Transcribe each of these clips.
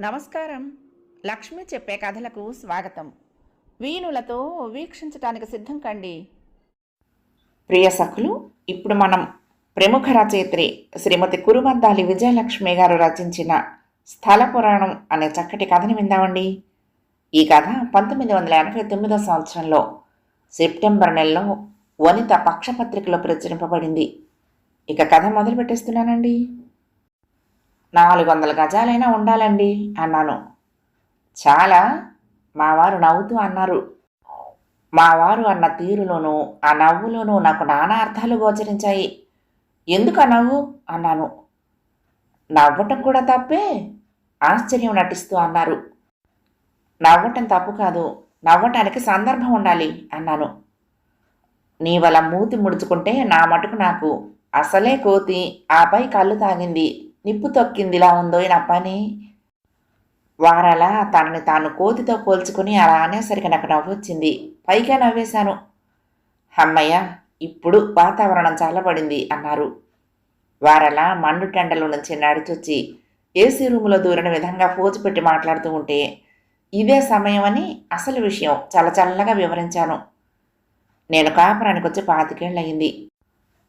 నమస్కారం. లక్ష్మి చెప్పే కథలకు స్వాగతం. వీణులతో వీక్షించటానికి సిద్ధం కండి. ప్రియ సఖులు ఇప్పుడు మనం ప్రముఖ రచయిత్రి శ్రీమతి కురుమందాలి విజయలక్ష్మి గారు రచించిన స్థల పురాణం అనే చక్కటి కథని విందామండి. ఈ కథ పంతొమ్మిది వందల ఎనభై తొమ్మిదో సంవత్సరంలో సెప్టెంబర్ నెలలో వనిత పక్షపత్రికలో ప్రచురింపబడింది. ఇక కథ మొదలు పెట్టేస్తున్నానండి నాలుగు వందల గజాలైనా ఉండాలండి అన్నాను. చాలా మావారు నవ్వుతూ అన్నారు. మావారు అన్న తీరులోనూ ఆ నవ్వులోనూ నాకు నానా అర్థాలు గోచరించాయి. ఎందుకు ఆ నవ్వు? అన్నాను. నవ్వటం కూడా తప్పే? ఆశ్చర్యం నటిస్తూ అన్నారు. నవ్వటం తప్పు కాదు నవ్వటానికి సందర్భం ఉండాలి అన్నాను. నీ మూతి ముడుచుకుంటే నా మటుకు నాకు అసలే కోతి ఆపై కళ్ళు తాగింది. నిప్పు తొక్కిందిలా ఉందో నా పని వారలా తనని తాను కోతితో పోల్చుకుని అలా అనేసరికి నాకు నవ్వొచ్చింది పైగా నవ్వేశాను. అమ్మయ్య ఇప్పుడు వాతావరణం చల్లబడింది అన్నారు. వారలా మండు టెండలో నుంచి నడిచొచ్చి ఏసీ రూములో దూరిన విధంగా పోజు పెట్టి మాట్లాడుతూ ఉంటే ఇదే సమయం అని అసలు విషయం చాలా చల్లగా వివరించాను. నేను కాపురానికి వచ్చి పాతికేళ్ళయింది.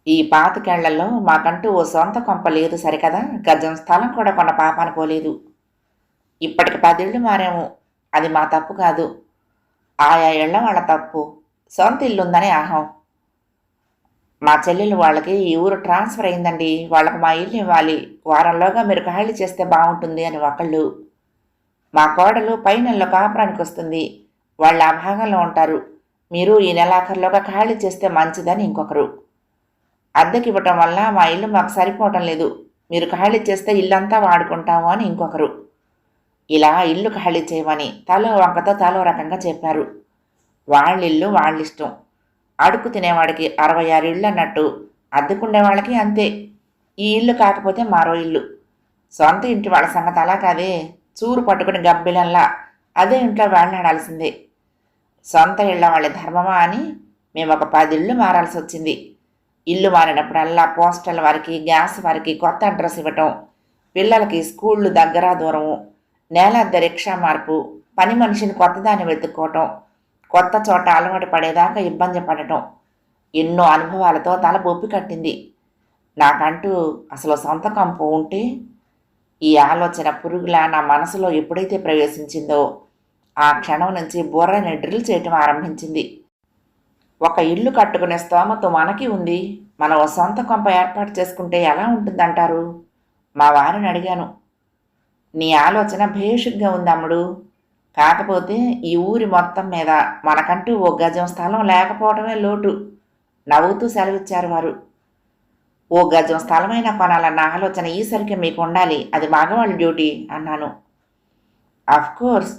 ఈ పాతికేళ్ళలో మాకంటూ ఓ సొంత కొంప లేదు సరికదా? గజం స్థలం కూడా కొన్న పాపాన పోలేదు. ఇప్పటికి పదేళ్ళు మారాము. అది మా తప్పు కాదు. ఆయా ఏళ్ళ వాళ్ళ తప్పు. సొంత ఇల్లుందని ఆహం మా చెల్లెలు వాళ్ళకి ఈ ఊరు ట్రాన్స్ఫర్ అయిందండి. వాళ్ళకి మా ఇల్లు ఇవ్వాలి. వారంలోగా మీరు ఖాళీ చేస్తే బాగుంటుంది అని ఒకళ్ళు. మా కోడలు పై నెలలో కాపురానికి వస్తుంది. వాళ్ళు ఆ భాగంలో ఉంటారు. మీరు ఈ నెలాఖరులోగా ఖాళీ చేస్తే మంచిదని ఇంకొకరు. అద్దెకి ఇవ్వటం వల్ల మా ఇల్లు మాకు సరిపోవటం లేదు. మీరు ఖాళీ చేస్తే ఇల్లంతా వాడుకుంటాము అని ఇంకొకరు. ఇలా ఇల్లు ఖాళీ చేయమని తలో వంకతో తలో రకంగా చెప్పారు. వాళ్ళిల్లు వాళ్ళిష్టం. అడుగు తినేవాడికి అరవై ఆరు ఇళ్ళు అన్నట్టు అద్దెకుండే వాళ్ళకి అంతే. ఈ ఇల్లు కాకపోతే మరో ఇల్లు. సొంత ఇంటి వాళ్ళ సంగతి అలా కాదే. చూరు పట్టుకుని గబ్బిలంలా అదే ఇంట్లో వేళ్ళాడాల్సిందే సొంత ఇళ్ళ వాళ్ళ ధర్మమా అని మేము ఒక పది ఇళ్ళు మారాల్సి వచ్చింది ఇల్లు మారినప్పుడల్లా పోస్టల్ వారికి గ్యాస్ వారికి కొత్త అడ్రస్ ఇవ్వటం పిల్లలకి స్కూళ్ళు దగ్గర దూరము నేలద్ద రిక్షా మార్పు పని మనిషిని కొత్తదాన్ని వెతుక్కోవటం కొత్త చోట అలవాటు పడేదాకా ఇబ్బంది పడటం ఎన్నో అనుభవాలతో తల బొప్పి కట్టింది. నాకంటూ అసలు సొంత కంపు ఉంటే ఈ ఆలోచన పురుగులా నా మనసులో ఎప్పుడైతే ప్రవేశించిందో ఆ క్షణం నుంచి బుర్రని డ్రిల్ చేయటం ఆరంభించింది. ఒక ఇల్లు కట్టుకునే స్తోమత మనకి ఉంది. మన ఓ సొంత కొంప ఏర్పాటు చేసుకుంటే ఎలా ఉంటుందంటారు? మా వారిని అడిగాను. నీ ఆలోచన భేషుగ్గా ఉందమ్ముడు కాకపోతే ఈ ఊరి మొత్తం మీద మనకంటూ ఓ గజం స్థలం లేకపోవడమే లోటు. నవ్వుతూ సెలవిచ్చారు వారు. ఓ గజం స్థలమైనా కొనాలన్న ఆలోచన ఈసరికి మీకు ఉండాలి. అది మగవాళ్ళ డ్యూటీ అన్నాను. అఫ్ కోర్స్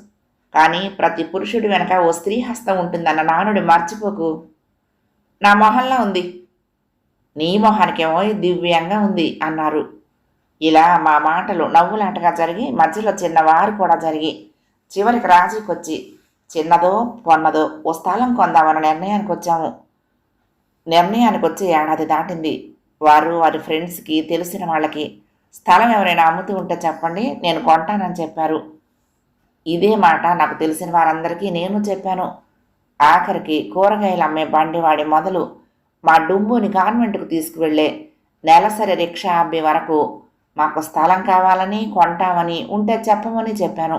కానీ ప్రతి పురుషుడి వెనక ఓ స్త్రీ హస్తం ఉంటుందన్న నానుడు మర్చిపోకు. నా మొహంలో ఉంది. నీ మొహానికేమో దివ్యంగా ఉంది అన్నారు. ఇలా మా మాటలు నవ్వులాటగా జరిగి మధ్యలో చిన్నవారు కూడా జరిగి చివరికి రాజీకొచ్చి చిన్నదో పొన్నదో ఓ స్థలం కొందామన్న నిర్ణయానికి వచ్చాము నిర్ణయానికి వచ్చి ఏడాది దాటింది. వారు వారి ఫ్రెండ్స్కి తెలిసిన వాళ్ళకి స్థలం ఎవరైనా అమ్ముతూ ఉంటే చెప్పండి నేను కొంటానని చెప్పారు. ఇదే మాట నాకు తెలిసిన వారందరికీ నేను చెప్పాను. ఆఖరికి కూరగాయలు అమ్మే బండివాడి మొదలు మా డుంబుని కాన్వెంట్కు తీసుకువెళ్ళే నెలసరి రిక్షా అబ్బే వరకు మాకు స్థలం కావాలని కొంటామని ఉంటే చెప్పమని చెప్పాను.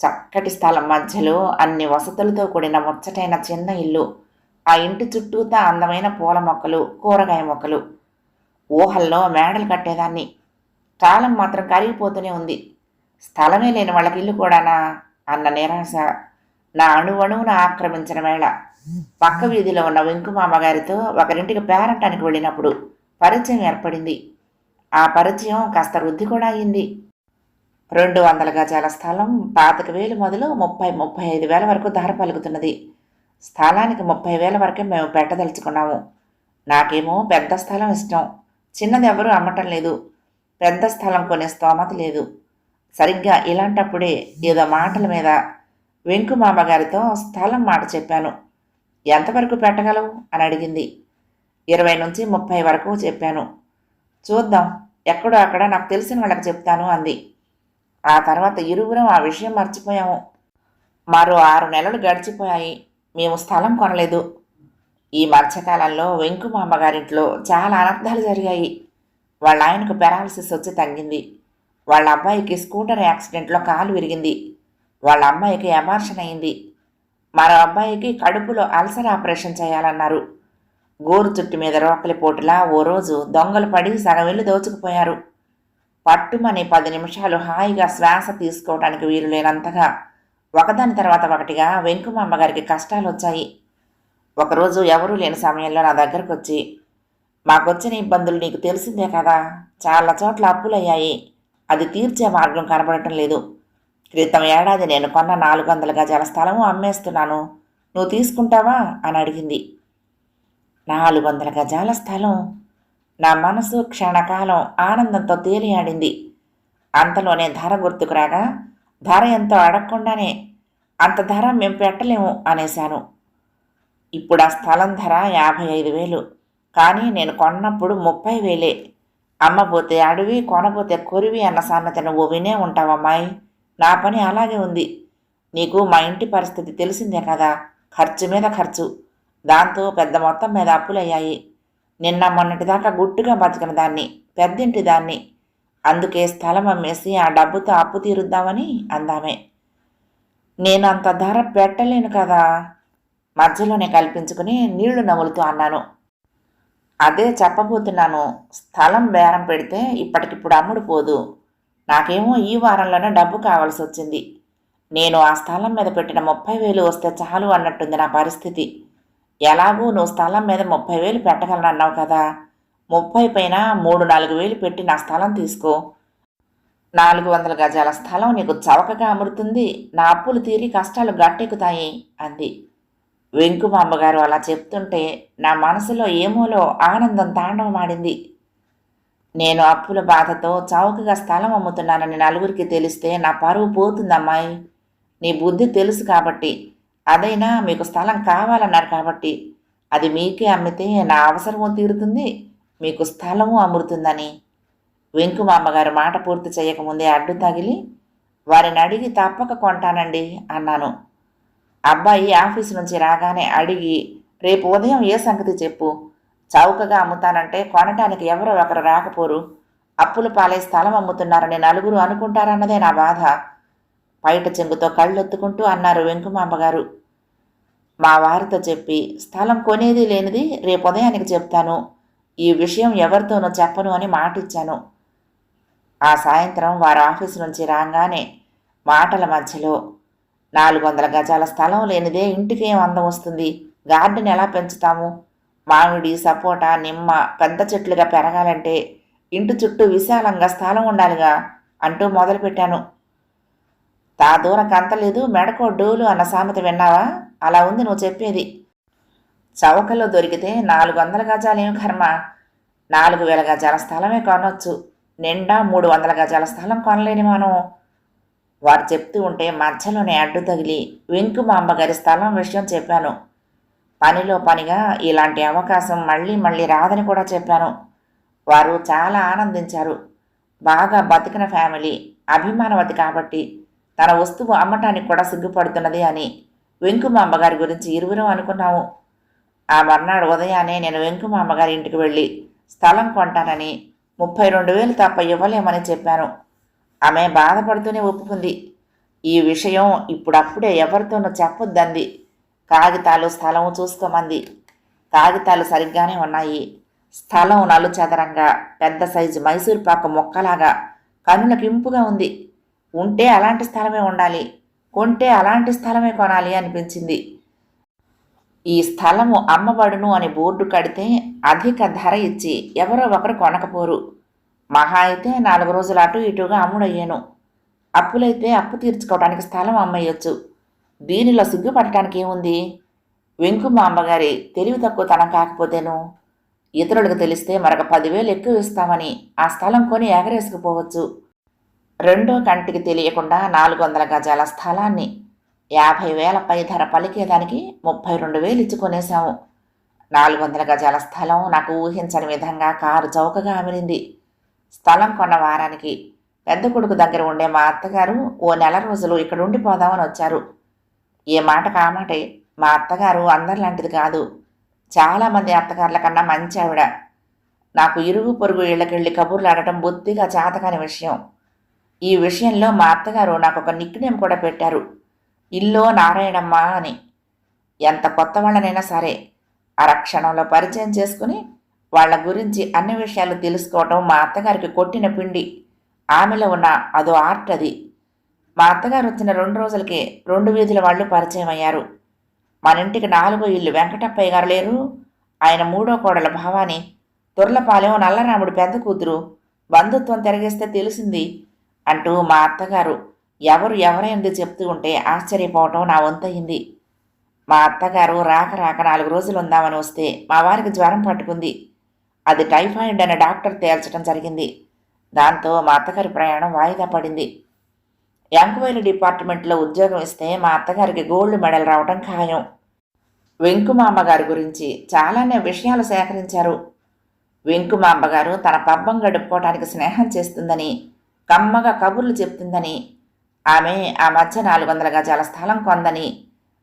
చక్కటి స్థలం మధ్యలో అన్ని వసతులతో కూడిన ముచ్చటైన చిన్న ఇల్లు ఆ ఇంటి చుట్టూతా అందమైన పూల మొక్కలు కూరగాయ మొక్కలు. ఊహల్లో మేడలు కట్టేదాన్ని. కాలం మాత్రం కరిగిపోతూనే ఉంది. స్థలమే లేని వాళ్ళకి ఇల్లు కూడానా? అన్న నిరాశ. నా అణువణువును ఆక్రమించిన వేళ. పక్క వీధిలో ఉన్న వెంకుమామగారితో ఒకరింటికి పేరంటానికి వెళ్ళినప్పుడు పరిచయం ఏర్పడింది. ఆ పరిచయం కాస్త వృద్ధి కూడా అయింది. రెండు వందల గజాల స్థలం పాతిక వేలు మొదలు ముప్పై ముప్పై ఐదు వేల వరకు ధర పలుకుతున్నది. స్థలానికి ముప్పై వేల వరకే మేము పెట్టదలుచుకున్నాము. నాకేమో పెద్ద స్థలం ఇష్టం. చిన్నది ఎవరూ అమ్మటం లేదు. పెద్ద స్థలం కొనే స్తోమత లేదు. సరిగ్గా ఇలాంటప్పుడే ఏదో మాటల మీద వెంకు మామగారితో స్థలం మాట చెప్పాను. ఎంతవరకు పెట్టగలవు? అని అడిగింది. ఇరవై నుంచి ముప్పై వరకు చెప్పాను. చూద్దాం ఎక్కడో అక్కడ నాకు తెలిసిన వాళ్ళకి చెప్తాను అంది. ఆ తర్వాత ఇరువురం ఆ విషయం మర్చిపోయాము. మరో ఆరు నెలలు గడిచిపోయాయి. మేము స్థలం కొనలేదు. ఈ మధ్యకాలంలో వెంకు మా చాలా అనర్థాలు జరిగాయి. వాళ్ళ ఆయనకు పెరాలసిస్ వచ్చి తగ్గింది. వాళ్ళ అబ్బాయికి స్కూటర్ యాక్సిడెంట్లో కాలు విరిగింది. వాళ్ళ అమ్మాయికి ఎమార్షన్ అయింది. మరో అబ్బాయికి కడుపులో అల్సర్ ఆపరేషన్ చేయాలన్నారు. గోరు చుట్టు మీద రోకలి పోటులా ఓ రోజు దొంగలు పడి సగవెళ్ళు దోచుకుపోయారు. పట్టుమని పది నిమిషాలు హాయిగా శ్వాస తీసుకోవడానికి వీలు లేనంతగా ఒకదాని తర్వాత ఒకటిగా వెంకుమ అమ్మగారికి కష్టాలు వచ్చాయి ఒకరోజు ఎవరూ లేని సమయంలో నా దగ్గరకు వచ్చి మాకొచ్చిన ఇబ్బందులు నీకు తెలిసిందే కదా చాలా చోట్ల అప్పులయ్యాయి. అది తీర్చే మార్గం కనబడటం లేదు. క్రితం ఏడాది నేను కొన్న నాలుగు వందల గజాల స్థలము అమ్మేస్తున్నాను. నువ్వు తీసుకుంటావా? అని అడిగింది. నాలుగు వందల గజాల స్థలం? నా మనసు క్షణకాలం ఆనందంతో తేలియాడింది. అంతలోనే ధర గుర్తుకురాగా ధర ఎంతో అడగకుండానే అంత ధర మేము పెట్టలేము అనేశాను. ఇప్పుడు ఆ స్థలం ధర యాభై ఐదు వేలు. కానీ నేను కొన్నప్పుడు ముప్పై వేలే. అమ్మపోతే అడవి కొనపోతే కొరివి అన్న సామెత నువ్వు వినే ఉంటావమ్మాయి నా పని అలాగే ఉంది. నీకు మా ఇంటి పరిస్థితి తెలిసిందే కదా. ఖర్చు మీద ఖర్చు. దాంతో పెద్ద మొత్తం మీద అప్పులయ్యాయి. నిన్న మొన్నటిదాకా గుట్టుగా బతికిన దాన్ని పెద్దింటి దాన్ని. అందుకే స్థలం అమ్మేసి ఆ డబ్బుతో అప్పు తీరుద్దామని అందామే. నేను అంత ధర పెట్టలేను కదా. మధ్యలోనే కల్పించుకుని నీళ్ళు నములుతూ అన్నాను. అదే చెప్పబోతున్నాను. స్థలం బేరం పెడితే ఇప్పటికిప్పుడు అమ్ముడు పోదు. నాకేమో ఈ వారంలోనే డబ్బు కావాల్సి వచ్చింది. నేను ఆ స్థలం మీద పెట్టిన ముప్పై వేలు వస్తే చాలు అన్నట్టుంది నా పరిస్థితి. ఎలాగూ నువ్వు స్థలం మీద ముప్పై వేలు పెట్టగలను అన్నావు కదా. ముప్పై పైన మూడు నాలుగు వేలు పెట్టి నా స్థలం తీసుకో. నాలుగు వందల గజాల స్థలం నీకు చవకగా అమరుతుంది నా అప్పులు తీరి కష్టాలు గట్టెక్కుతాయి అంది. వెంకు మా అమ్మగారు అలా చెప్తుంటే నా మనసులో ఏమోలో ఆనందం తాండవమాడింది. నేను అప్పుల బాధతో చౌకగా స్థలం అమ్ముతున్నానని నలుగురికి తెలిస్తే నా పరువు పోతుంది అమ్మాయి నీ బుద్ధి తెలుసు కాబట్టి అదైనా మీకు స్థలం కావాలన్నారు కాబట్టి అది మీకే అమ్మితే నా అవసరము తీరుతుంది మీకు స్థలము అమ్ముతుందని. వెంకు అమ్మగారు మాట పూర్తి చేయకముందే అడ్డు తగిలి వారిని అడిగి తప్పక కొంటానండి అన్నాను. అబ్బాయి ఆఫీస్ నుంచి రాగానే అడిగి రేపు ఉదయం ఏ సంగతి చెప్పు? చౌకగా అమ్ముతానంటే కొనటానికి ఎవరో ఒకరు రాకపోరు. అప్పులు పాలే స్థలం అమ్ముతున్నారని నలుగురు అనుకుంటారన్నదే నా బాధ. పైట చెంగుతో కళ్ళొత్తుకుంటూ అన్నారు వెంకుమాంబగారు. మా వారితో చెప్పి స్థలం కొనేది లేనిది రేపు ఉదయానికి చెప్తాను. ఈ విషయం ఎవరితోనూ చెప్పను అని మాటిచ్చాను. ఆ సాయంత్రం వారు ఆఫీసు నుంచి రాగానే మాటల మధ్యలో నాలుగు వందల గజాల స్థలం లేనిదే ఇంటికి ఏం అందం వస్తుంది? గార్డెన్ ఎలా పెంచుతాము? మామిడి సపోటా నిమ్మ పెద్ద చెట్లుగా పెరగాలంటే ఇంటి చుట్టూ విశాలంగా స్థలం ఉండాలిగా అంటూ మొదలుపెట్టాను తా దూరం కంతలేదు మెడకో డోలు అన్న సామెత విన్నావా? అలా ఉంది నువ్వు చెప్పేది. చవకలో దొరికితే నాలుగు వందల గజాలేం కర్మ? నాలుగు వేల గజాల స్థలమే కొనొచ్చు. నిండా మూడు వందల గజాల స్థలం కొనలేని మనం. వారు చెప్తూ ఉంటే మధ్యలోనే అడ్డు తగిలి వెంకు మా అమ్మగారి స్థలం విషయం చెప్పాను. పనిలో పనిగా ఇలాంటి అవకాశం మళ్ళీ మళ్ళీ రాదని కూడా చెప్పాను. వారు చాలా ఆనందించారు. బాగా బతికిన ఫ్యామిలీ అభిమానవతి కాబట్టి తన వస్తువు అమ్మటానికి కూడా సిగ్గుపడుతున్నది అని వెంకుమ అమ్మగారి గురించి ఇరువురం అనుకున్నాము. ఆ మర్నాడు ఉదయాన్నే నేను వెంకుమ అమ్మగారి ఇంటికి వెళ్ళి స్థలం కొంటానని ముప్పై రెండు వేలు తప్ప ఇవ్వలేమని చెప్పాను. ఆమె బాధపడుతూనే ఒప్పుకుంది. ఈ విషయం ఇప్పుడప్పుడే ఎవరితోనూ చెప్పొద్దంది. కాగితాలు స్థలం చూసుకోమంది. కాగితాలు సరిగ్గానే ఉన్నాయి. స్థలం నలుచదరంగా పెద్ద సైజు మైసూర్ పాక మొక్కలాగా కనులకు ఇంపుగా ఉంది. ఉంటే అలాంటి స్థలమే ఉండాలి. కొంటే అలాంటి స్థలమే కొనాలి అనిపించింది. ఈ స్థలము అమ్మబడును అని బోర్డు కడితే అధిక ధర ఇచ్చి ఎవరో ఒకరు కొనకపోరు. మహా అయితే నాలుగు రోజులు అటు ఇటుగా అమ్ముడయ్యాను. అప్పులైతే అప్పు తీర్చుకోవడానికి స్థలం అమ్మేయొచ్చు. దీనిలో సిగ్గుపడటానికి ఏముంది? వెంకు మా అమ్మగారి తెలివి తక్కువ తనం కాకపోతేను ఇతరులకు తెలిస్తే మరొక పదివేలు ఎక్కువ ఇస్తామని ఆ స్థలం కొని ఎగరేసుకుపోవచ్చు. రెండో కంటికి తెలియకుండా నాలుగు వందల గజాల స్థలాన్ని యాభై వేల పై ధర పలికేదానికి ముప్పై రెండు వేలు ఇచ్చుకొనేశాము నాలుగు వందల గజాల స్థలం నాకు ఊహించని విధంగా కారు చౌకగా అమిరింది స్థలం కొన్న వారానికి పెద్ద కొడుకు దగ్గర ఉండే మా అత్తగారు ఓ నెల రోజులు ఇక్కడ ఉండిపోదామని వచ్చారు. ఏ మాట కామాటే మా అత్తగారు అందరిలాంటిది కాదు. చాలామంది అత్తగారుల కన్నా మంచి ఆవిడ. నాకు ఇరుగు పొరుగు ఇళ్ళకెళ్ళి కబుర్లు ఆడటం బొత్తిగా చేతకాని విషయం. ఈ విషయంలో మా అత్తగారు నాకు ఒక నిక్నేమ్ కూడా పెట్టారు. ఇల్లో నారాయణమ్మ అని. ఎంత కొత్త వాళ్ళనైనా సరే అరక్షణంలో పరిచయం చేసుకుని వాళ్ళ గురించి అన్ని విషయాలు తెలుసుకోవటం మా అత్తగారికి కొట్టిన పిండి. ఆమెలో ఉన్న అదో ఆర్ట్ అది. మా అత్తగారు వచ్చిన రెండు రోజులకే రెండు వీధుల వాళ్ళు పరిచయం అయ్యారు. మన ఇంటికి నాలుగో ఇల్లు వెంకటప్పయ్య గారు లేరు. ఆయన మూడో కోడల భావాని. తుర్లపాలెం నల్లరాముడు పెద్ద కూతురు. బంధుత్వం తిరగేస్తే తెలిసింది అంటూ మా అత్తగారు ఎవరు ఎవరైంది చెప్తూ ఉంటే ఆశ్చర్యపోవటం నా వంతయింది. మా అత్తగారు రాక రాక నాలుగు రోజులు ఉందామని వస్తే మా వారికి జ్వరం పట్టుకుంది. అది టైఫాయిడ్ అనే డాక్టర్ తేల్చడం జరిగింది. దాంతో మా అత్తగారి ప్రయాణం వాయిదా పడింది. ఎంక్వైరీ డిపార్ట్మెంట్లో ఉద్యోగం ఇస్తే మా అత్తగారికి గోల్డ్ మెడల్ రావడం ఖాయం. వెంకుమాంబ గారి గురించి చాలానే విషయాలు సేకరించారు. వెంకుమాంబ గారు తన పబ్బం గడుపుకోవడానికి స్నేహం చేస్తుందని కమ్మగా కబుర్లు చెప్తుందని ఆమె ఆ మధ్య నాలుగు వందల గజాల స్థలం కొందని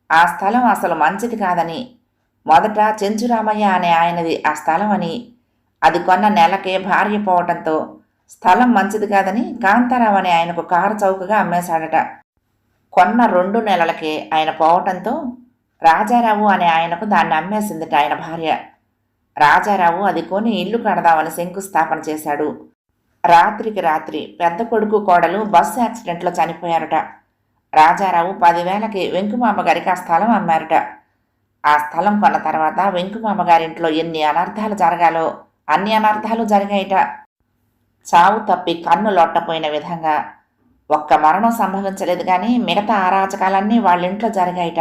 ఆ స్థలం అసలు మంచిది కాదని మొదట చెంచురామయ్య అనే ఆయనది ఆ స్థలం అని అది కొన్న నెలకే భార్య పోవటంతో స్థలం మంచిది కాదని కాంతారావు అనే ఆయనకు కారు చౌకగా అమ్మేశాడట. కొన్న రెండు నెలలకే ఆయన పోవటంతో రాజారావు అనే ఆయనకు దాన్ని అమ్మేసిందిట ఆయన భార్య. రాజారావు అది కొని ఇల్లు కడదామని శంకుస్థాపన చేశాడు. రాత్రికి రాత్రి పెద్ద కొడుకు కోడలు బస్సు యాక్సిడెంట్లో చనిపోయారట. రాజారావు పదివేలకి వెంకుమామ గారికి ఆ స్థలం అమ్మారట. ఆ స్థలం కొన్న తర్వాత వెంకుమామ గారింట్లో ఎన్ని అనర్థాలు జరగాలో అన్ని అనర్థాలు జరిగాయిట. చావు తప్పి కన్ను లొట్టపోయిన విధంగా ఒక్క మరణం సంభవించలేదు కానీ మిగతా అరాచకాలన్నీ వాళ్ళ ఇంట్లో జరిగాయట.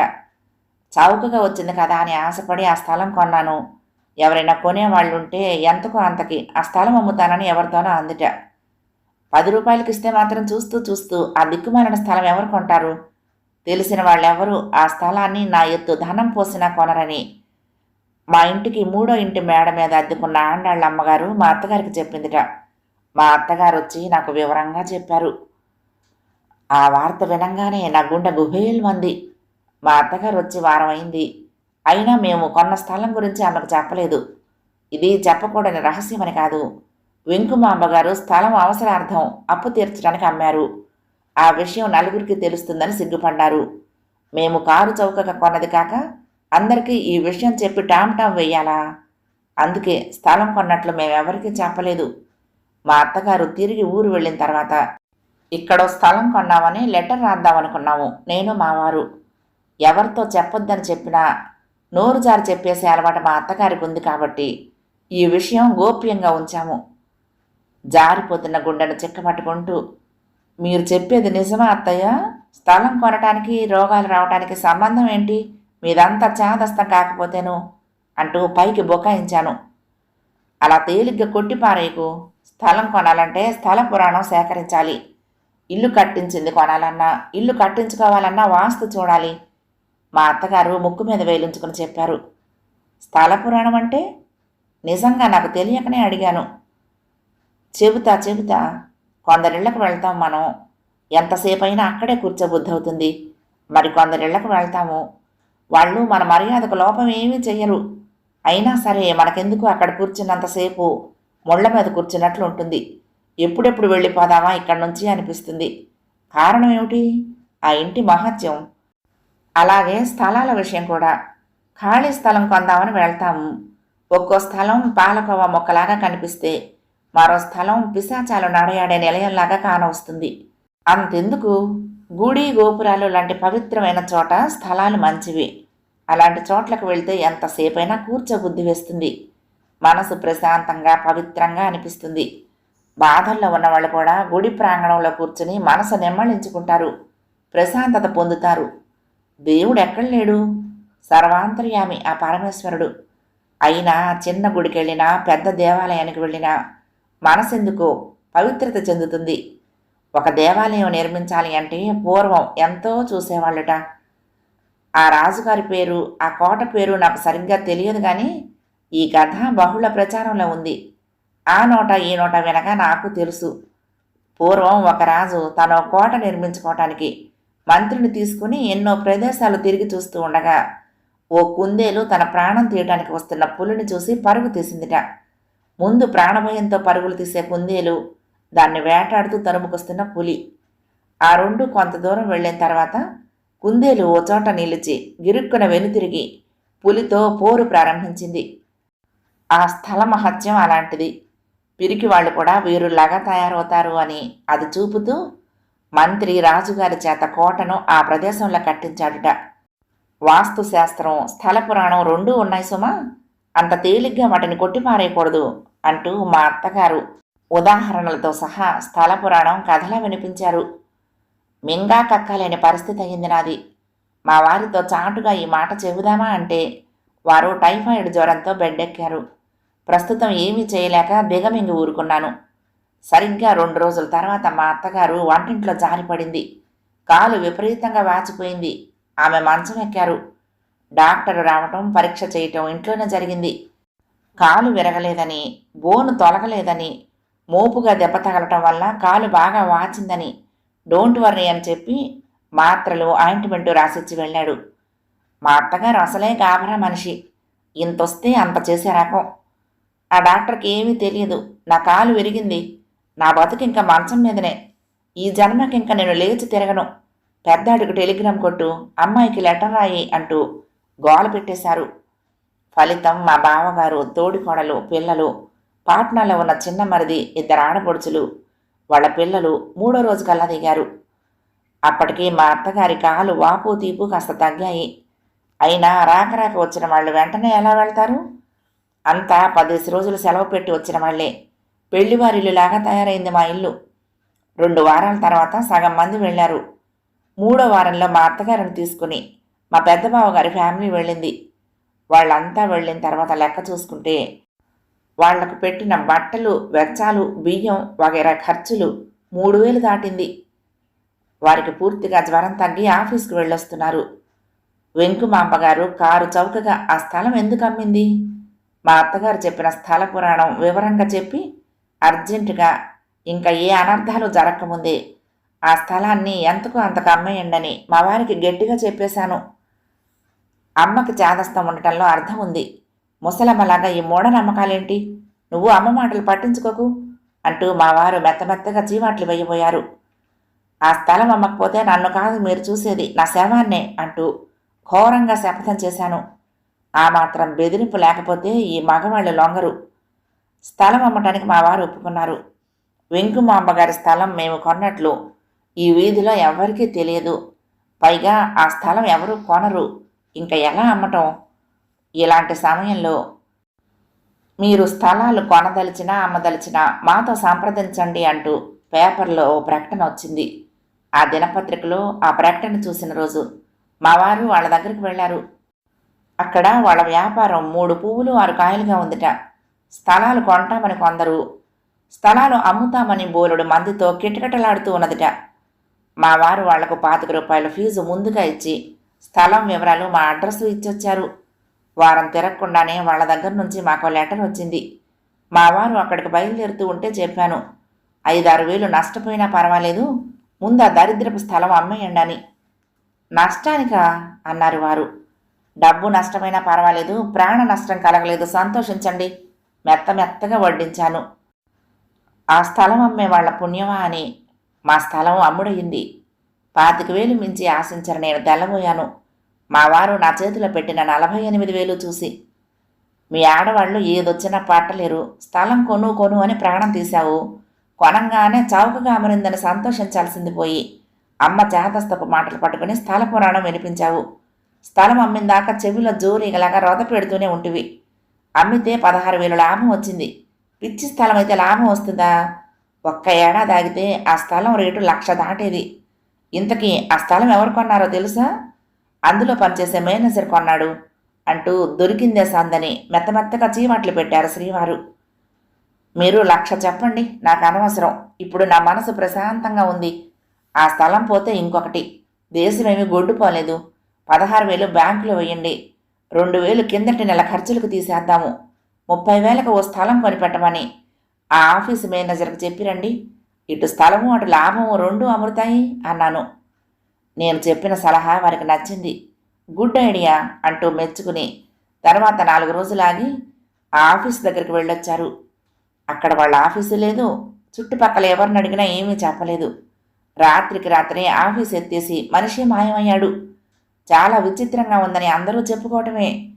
చౌకగా వచ్చింది కదా అని ఆశపడి ఆ స్థలం కొన్నాను. ఎవరైనా కొనేవాళ్ళుంటే ఉంటే ఎంతకో అంతకి? ఆ స్థలం అమ్ముతానని ఎవరితోనో అందిట. పది రూపాయలకి ఇస్తే మాత్రం చూస్తూ చూస్తూ ఆ దిక్కుమాలిన స్థలం ఎవరు కొంటారు? తెలిసిన వాళ్ళెవరూ? ఆ స్థలాన్ని నా ఎత్తు ధనం పోసినా కొనరని. మా ఇంటికి మూడో ఇంటి మేడ మీద అద్దెకున్న ఆండాళ్ళ అమ్మగారు మా అత్తగారికి చెప్పిందిట. మా అత్తగారు వచ్చి నాకు వివరంగా చెప్పారు. ఆ వార్త వినంగానే నా గుండె గుహేలు మంది మా అత్తగారు వచ్చి వారం అయింది. అయినా మేము కొన్న స్థలం గురించి ఆమెకు చెప్పలేదు. ఇది చెప్పకూడని రహస్యమని కాదు. వెంకుమ అమ్మగారు స్థలం అవసరార్థం అప్పు తీర్చడానికి అమ్మారు. ఆ విషయం నలుగురికి తెలుస్తుందని సిగ్గుపడ్డారు. మేము కారు చౌకగా కొన్నది కాక అందరికీ ఈ విషయం చెప్పి టామ్ టామ్ వెయ్యాలా అందుకే స్థలం కొన్నట్లు మేమెవరికీ చెప్పలేదు. మా అత్తగారు తిరిగి ఊరు వెళ్ళిన తర్వాత ఇక్కడో స్థలం కొన్నామని లెటర్ రాద్దామనుకున్నాము. నేను మావారు. ఎవరితో చెప్పొద్దని చెప్పినా నోరు జారి చెప్పేసే అలవాటు మా అత్తగారికి ఉంది కాబట్టి ఈ విషయం గోప్యంగా ఉంచాము. జారిపోతున్న గుండెను చిక్కపట్టుకుంటూ మీరు చెప్పేది నిజమా అత్తయ్య? స్థలం కొనటానికి రోగాలు రావటానికి సంబంధం ఏంటి? మీదంతా చాదస్తం కాకపోతేను అంటూ పైకి బొకాయించాను. అలా తేలిగ్గా కొట్టిపారేయకు స్థలం కొనాలంటే స్థల పురాణం సేకరించాలి. ఇల్లు కట్టించింది కొనాలన్నా ఇల్లు కట్టించుకోవాలన్నా వాస్తు చూడాలి. మా అత్తగారు ముక్కు మీద వేలుంచుకుని చెప్పారు. స్థల పురాణం అంటే? నిజంగా నాకు తెలియకనే అడిగాను. చెబుతా చెబుతా కొందరిళ్ళకు వెళ్తాం మనం. ఎంతసేపైనా అక్కడే కూర్చోబుద్ధి అవుతుంది మరి కొందరిళ్ళకు వెళ్తాము. వాళ్ళు మన మర్యాదకు లోపం ఏమీ చెయ్యరు. అయినా సరే మనకెందుకు అక్కడ కూర్చున్నంతసేపు ముళ్ళ మీద కూర్చున్నట్లు ఉంటుంది. ఎప్పుడెప్పుడు వెళ్ళిపోదామా ఇక్కడి నుంచి అనిపిస్తుంది. కారణం ఏమిటి? ఆ ఇంటి మహత్యం. అలాగే స్థలాల విషయం కూడా. ఖాళీ స్థలం కొందామని వెళ్తాము. ఒక్కో స్థలం పాలకోవ మొక్కలాగా కనిపిస్తే మరో స్థలం పిశాచాలు నడయాడే నిలయంలాగా కానవస్తుంది. అంతెందుకు? గుడి గోపురాలు లాంటి పవిత్రమైన చోట స్థలాలు మంచివి. అలాంటి చోట్లకు వెళ్తే ఎంతసేపైనా కూర్చోబుద్ధి వేస్తుంది. మనసు ప్రశాంతంగా పవిత్రంగా అనిపిస్తుంది. బాధల్లో ఉన్నవాళ్ళు కూడా గుడి ప్రాంగణంలో కూర్చుని మనసు నెమ్మళించుకుంటారు ప్రశాంతత పొందుతారు. దేవుడు ఎక్కడ లేడు? సర్వాంతర్యామి ఆ పరమేశ్వరుడు. అయినా చిన్న గుడికి వెళ్ళినా పెద్ద దేవాలయానికి వెళ్ళినా మనసెందుకో పవిత్రత చెందుతుంది. ఒక దేవాలయం నిర్మించాలి అంటే పూర్వం ఎంతో చూసేవాళ్ళట. ఆ రాజుగారి పేరు ఆ కోట పేరు నాకు సరిగ్గా తెలియదు కానీ ఈ కథ బహుళ ప్రచారంలో ఉంది. ఆ నోట ఈ నోట వినగా నాకు తెలుసు. పూర్వం ఒక రాజు తన కోట నిర్మించుకోవటానికి మంత్రిని తీసుకుని ఎన్నో ప్రదేశాలు తిరిగి చూస్తూ ఉండగా ఓ కుందేలు తన ప్రాణం తీయటానికి వస్తున్న పులిని చూసి పరుగు తీసిందిట. ముందు ప్రాణభయంతో పరుగులు తీసే కుందేలు దాన్ని వేటాడుతూ తరుముకొస్తున్న పులి. ఆ రెండు కొంత దూరం వెళ్ళిన తర్వాత కుందేలు ఓ చోట నిలిచి గిరుక్కున వెనుతిరిగి పులితో పోరు ప్రారంభించింది. ఆ స్థల మహత్యం అలాంటిది. పిరికి వాళ్ళు కూడా వీరులాగా తయారవుతారు అని అది చూపుతూ మంత్రి రాజుగారి చేత కోటను ఆ ప్రదేశంలో కట్టించాడుట. వాస్తుశాస్త్రం స్థల పురాణం రెండూ ఉన్నాయి సుమా. అంత తేలిగ్గా వాటిని కొట్టిపారేయకూడదు అంటూ మా అత్తగారు ఉదాహరణలతో సహా స్థల పురాణం కథలా వినిపించారు. మింగా కక్కలేని పరిస్థితి అయింది నాది. మా వారితో చాటుగా ఈ మాట చెబుదామా అంటే వారు టైఫాయిడ్ జ్వరంతో బెడ్డెక్కారు. ప్రస్తుతం ఏమీ చేయలేక బిగమింగి ఊరుకున్నాను. సరిగ్గా రెండు రోజుల తర్వాత మా అత్తగారు వంటింట్లో జారిపడింది. కాలు విపరీతంగా వాచిపోయింది. ఆమె మంచం ఎక్కారు. డాక్టర్ రావటం పరీక్ష చేయటం ఇంట్లోనే జరిగింది. కాలు విరగలేదని బోను తొలగలేదని మోపుగా దెబ్బ తగలటం వల్ల కాలు బాగా వాచిందని డోంట్ వర్రీ అని చెప్పి మాత్రలు ఆయింట్మెంటు రాసిచ్చి వెళ్ళాడు. మా అత్తగారు అసలే గాబరా మనిషి. ఇంతొస్తే అంత చేసే రకం. ఆ డాక్టర్కి ఏమీ తెలియదు. నా కాలు విరిగింది. నా బతుకు ఇంకా మంచం మీదనే. ఈ జన్మకి ఇంకా నేను లేచి తిరగను. పెద్దాడికి టెలిగ్రామ్ కొట్టు అమ్మాయికి లెటర్ రాయి అంటూ గోల పెట్టేశారు. ఫలితం మా బావగారు తోడికోడలు పిల్లలు పాట్నాలో ఉన్న చిన్న మరిది ఇద్దరు ఆడపడుచులు వాళ్ళ పిల్లలు మూడో రోజు కల్లా దిగారు. అప్పటికి మా అత్తగారి కాలు వాపు తీపు కాస్త తగ్గాయి. అయినా రాక రాక వచ్చిన వాళ్ళు వెంటనే ఎలా వెళ్తారు? అంతా పదేసి రోజులు సెలవు పెట్టి వచ్చిన వాళ్ళే పెళ్ళివారిల్లులాగా తయారైంది మా ఇల్లు. రెండు వారాల తర్వాత సగం మంది వెళ్ళారు. మూడో వారంలో మా అత్తగారిని తీసుకుని మా పెద్ద బావగారి ఫ్యామిలీ వెళ్ళింది. వాళ్ళంతా వెళ్ళిన తర్వాత లెక్క చూసుకుంటే వాళ్ళకు పెట్టిన బట్టలు వెచ్చాలు బియ్యం వగైరా ఖర్చులు మూడు వేలు దాటింది. వారికి పూర్తిగా జ్వరం తగ్గి ఆఫీస్కి వెళ్ళొస్తున్నారు. వెంకు మా అమ్మగారు కారు చౌకగా ఆ స్థలం ఎందుకు అమ్మింది? మా అత్తగారు చెప్పిన స్థల పురాణం వివరంగా చెప్పి అర్జెంటుగా ఇంకా ఏ అనర్థాలు జరగకముందే ఆ స్థలాన్ని ఎంతకు అంతకు అమ్మేయండని మా వారికి గట్టిగా చెప్పేశాను. అమ్మకి చేదస్తం ఉండటంలో అర్థం ఉంది ముసలమ్మలాగా ఈ మూఢనమ్మకాలేంటి నువ్వు అమ్మ మాటలు పట్టించుకోకు అంటూ మా వారు మెత్తమెత్తగా చీవాట్లు వేయబోయారు. ఆ స్థలం అమ్మకపోతే నన్ను కాదు మీరు చూసేది నా శవాన్నే అంటూ ఘోరంగా శపథం చేశాను. ఆ మాత్రం బెదిరింపు లేకపోతే ఈ మగవాళ్ళు లొంగరు. స్థలం అమ్మటానికి మా వారు ఒప్పుకున్నారు. వెంకు మా అమ్మగారి స్థలం మేము కొన్నట్లు ఈ వీధిలో ఎవరికీ తెలియదు. పైగా ఆ స్థలం ఎవరు కొనరు. ఇంకా ఎలా అమ్మటం? ఇలాంటి సమయంలో మీరు స్థలాలు కొనదలిచినా అమ్మదలిచినా మాతో సంప్రదించండి అంటూ పేపర్లో ఓ ప్రకటన వచ్చింది. ఆ దినపత్రికలో ఆ ప్రకటన చూసిన రోజు మా వారు వాళ్ళ దగ్గరికి వెళ్ళారు. అక్కడ వాళ్ళ వ్యాపారం మూడు పువ్వులు ఆరు కాయలుగా ఉందిట. స్థలాలు కొంటామని కొందరు స్థలాలు అమ్ముతామని బోలుడు మందితో కిటకిటలాడుతూ ఉన్నదిట. మా వారు వాళ్ళకు పాతిక రూపాయల ఫీజు ముందుగా ఇచ్చి స్థలం వివరాలు మా అడ్రస్ ఇచ్చొచ్చారు. వారం తిరగకుండానే వాళ్ళ దగ్గర నుంచి మాకు లెటర్ వచ్చింది. మా వారు అక్కడికి బయలుదేరుతూ ఉంటే చెప్పాను ఐదారు వేలు నష్టపోయినా పర్వాలేదు ముందు ఆ దరిద్రపు స్థలం అమ్మేయండి అని. నష్టానికా? అన్నారు వారు. డబ్బు నష్టమైనా పర్వాలేదు ప్రాణ నష్టం కలగలేదు సంతోషించండి మెత్త మెత్తగా వడ్డించాను. ఆ స్థలం అమ్మే వాళ్ళ పుణ్యమా? అని. మా స్థలం అమ్ముడయింది. పాతిక వేలు మించి ఆశించరు నేను తెల్లబోయాను. మా వారు నా చేతిలో పెట్టిన నలభై ఎనిమిది వేలు చూసి మీ ఆడవాళ్ళు ఏదొచ్చినా పట్టలేరు స్థలం కొను కొను అని ప్రాణం తీశావు. కొనంగానే చౌకగా అమరిందని సంతోషించాల్సింది పోయి అమ్మ చేతస్తపు మాటలు పట్టుకుని స్థల పురాణం వినిపించావు. స్థలం అమ్మిందాక చెవిలో జోరీగలాగా రోత పెడుతూనే ఉంటివి. అమ్మితే పదహారు వేలు లాభం వచ్చింది. పిచ్చి స్థలం అయితే లాభం వస్తుందా? ఒక్క ఏడాది ఆగితే ఆ స్థలం రేటు లక్ష దాటేది. ఇంతకీ ఆ స్థలం ఎవరు కొన్నారో తెలుసా? అందులో పనిచేసే మేనేజర్ కొన్నాడు అంటూ దొరికిందే సందని మెత్తమెత్తగా చీమట్లు పెట్టారు శ్రీవారు. మీరు లక్ష చెప్పండి నాకు అనవసరం. ఇప్పుడు నా మనసు ప్రశాంతంగా ఉంది. ఆ స్థలం పోతే ఇంకొకటి. దేశమేమి గొడ్డుపోలేదు పదహారు వేలు బ్యాంకులో వేయండి. రెండు వేలు కిందటి నెల ఖర్చులకు తీసేద్దాము. ముప్పై వేలకు ఓ స్థలం కొనిపెట్టమని ఆ ఆఫీసు మేనేజర్కి చెప్పిరండి ఇటు స్థలము అటు లాభము రెండు అమృతాయి అన్నాను. నేను చెప్పిన సలహా వారికి నచ్చింది. గుడ్ ఐడియా అంటూ మెచ్చుకుని తర్వాత నాలుగు రోజులాగి ఆ ఆఫీస్ దగ్గరికి వెళ్ళొచ్చారు. అక్కడ వాళ్ళ ఆఫీసు లేదు. చుట్టుపక్కల ఎవరిని అడిగినా ఏమీ చెప్పలేదు. రాత్రికి రాత్రి ఆఫీస్ ఎత్తేసి మనిషి మాయమయ్యాడు. చాలా విచిత్రంగా ఉందని అందరూ చెప్పుకోవటమే.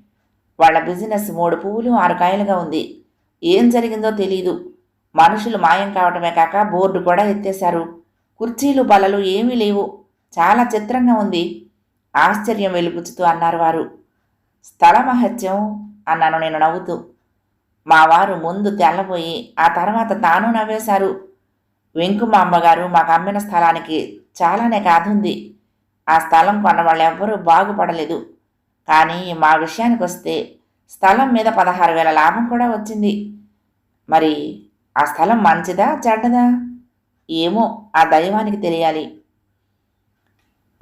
వాళ్ళ బిజినెస్ మూడు పువ్వులు ఆరు కాయలుగా ఉంది. ఏం జరిగిందో తెలియదు మనుషులు మాయం కావటమే కాక బోర్డు కూడా ఎత్తేశారు. కుర్చీలు బలలు ఏమీ లేవు. చాలా చిత్రంగా ఉంది. ఆశ్చర్యం వెలుగుచుతూ అన్నారు వారు. స్థల మహత్యం అన్నాను నేను నవ్వుతూ. మా వారు ముందు తెల్లబోయి ఆ తర్వాత తాను నవ్వేశారు. వెంకుమ అమ్మగారు మాకు అమ్మిన స్థలానికి చాలానే కాదుంది. ఆ స్థలం కొన్న వాళ్ళు ఎవ్వరూ బాగుపడలేదు. కానీ మా విషయానికి వస్తే స్థలం మీద పదహారు వేల లాభం కూడా వచ్చింది. మరి ఆ స్థలం మంచిదా చెడ్డదా? ఏమో ఆ దైవానికి తెలియాలి.